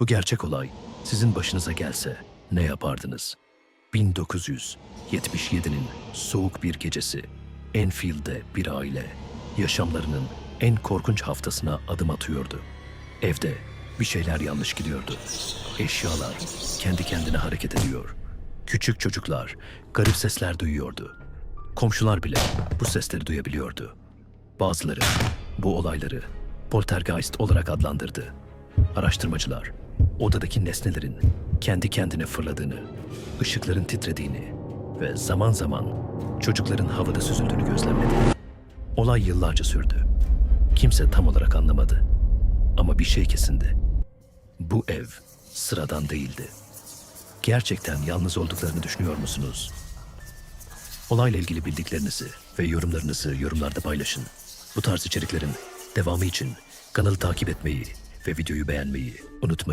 Bu gerçek olay sizin başınıza gelse ne yapardınız? 1977'nin soğuk bir gecesi Enfield'de bir aile yaşamlarının en korkunç haftasına adım atıyordu. Evde bir şeyler yanlış gidiyordu. Eşyalar kendi kendine hareket ediyor. Küçük çocuklar garip sesler duyuyordu. Komşular bile bu sesleri duyabiliyordu. Bazıları bu olayları poltergeist olarak adlandırdı. Araştırmacılar odadaki nesnelerin kendi kendine fırladığını, ışıkların titrediğini ve zaman zaman çocukların havada süzüldüğünü gözlemledi. Olay yıllarca sürdü. Kimse tam olarak anlamadı. Ama bir şey kesindi. Bu ev sıradan değildi. Gerçekten yalnız olduklarını düşünüyor musunuz? Olayla ilgili bildiklerinizi ve yorumlarınızı yorumlarda paylaşın. Bu tarz içeriklerin devamı için kanalı takip etmeyi ve videoyu beğenmeyi unutmayın.